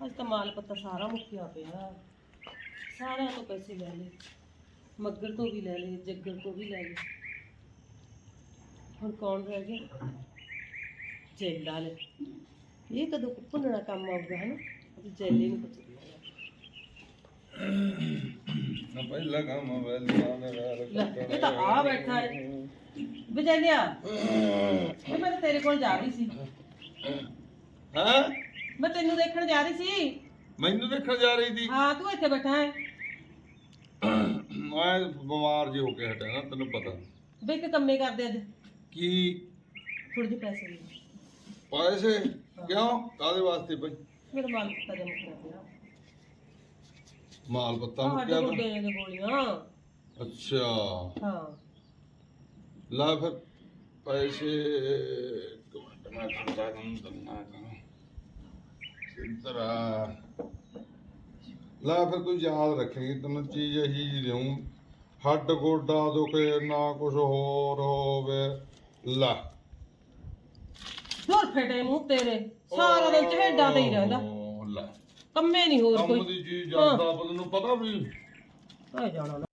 ਅੱਜ ਤਾਂ ਮਾਲ ਪੱਤਾ ਸਾਰਾ ਮੁੱਕਿਆ ਪਿਆ। ਸਾਰਿਆਂ ਤੋਂ ਪੈਸੇ ਲੈ ਲਏ। ਮੱਗਰ ਤੋਂ ਵੀ ਲੈ ਲਏ ਜੱਗਰ ਤੋਂ ਵੀ ਲੈ ਲਏ। ਹੁਣ ਕੌਣ ਰਹਿ ਗਿਆ? ਜੈਲਾ ਲੈ ਇਹ ਕਦੋਂ ਭੁੰਨਣਾ ਕੰਮ ਆਊਗਾ ਹਨਾ? ਅਸੀਂ ਜੈਲੇ ਨੂੰ ਪੁੱਛਦੇ ਨਾ ਪਹਿਲਾ ਕੰਮ ਵੈਲੀਆਂ ਨੇ ਲੈ ਇਹ ਤਾਂ ਆ ਬੈਠਾ ਹੈ ਇਹ ਮੈਂ ਤਾਂ ਤੇਰੇ ਕੋਲ ਜਾ ਰਹੀ ਸੀ। ਹਾਂ? ਮੈਂ ਤੈਨੂੰ ਦੇਖਣ ਜਾ ਰਹੀ ਸੀ। ਮੈਨੂੰ ਦੇਖਣ ਜਾ ਰਹੀ ਸੀ। ਹਾਂ ਤੂੰ ਇੱਥੇ ਬੈਠਾ ਹੈ। ਮੈਂ ਬਿਮਾਰ ਜਿਹਾ ਹੋ ਕੇ ਹਟਿਆ ਨਾ ਤੈਨੂੰ ਪਤਾ। ਵੇ ਇੱਕ ਕੰਮੇ ਕਰਦੇ ਅੱਜ। ਕੀ? ਥੋੜੇ ਜਿਹੇ ਪੈਸੇ ਦੇ। ਪੈਸੇ? ਕਿਉਂ? ਕਾਦੇ ਵਾਸਤੇ ਬਈ? ਮੇਰਾ ਮਾਲ ਪੱਤਾ ਜਮਾ ਕਰ ਦਿਆ। ਮਾਲ ਪੱਤਾ ਨੂੰ ਸਾਡੇ ਕਿਆ ਕੋਲ ਦੇ ਨੇ ਗੋਲੀਆਂ। ਅੱਛਾ। ਹਾਂ। ਲਾ ਫਿਰ ਪੈਸੇ ਮੈਂ ਖਰਚਾ ਕਰਨ ਦੰਨਾ ਕਰਾਂ ਸਿੰਤਰਾ ਲਾ ਫਿਰ ਤੂੰ ਯਾਦ ਰੱਖਣੀ ਤੈਨੂੰ ਚੀਜ਼ ਇਹੀ ਦੇਉਂ ਹੱਡ ਗੋਡਾ ਦੁਖੇ ਨਾ ਕੁਝ ਹੋਰ ਹੋਵੇ। ਲਾ। ਹੋਰ ਫੇਟੇ ਮੂੰਹ ਤੇਰੇ ਸਾਰਾ ਦਿਨ ਚਹੇਡਾਂ ਤੇ ਹੀ ਰਹਿੰਦਾ। ਓ, ਲੈ। ਕੰਮੇ ਨਹੀਂ ਹੋਰ ਕੰਮ ਕੋਈ। ਦੀ ਚੀਜ਼ ਜਾਂਦਾ ਬੰਦੇ ਨੂੰ ਪਤਾ ਵੀ। ਆ ਜਾਣਾ ਨਾ।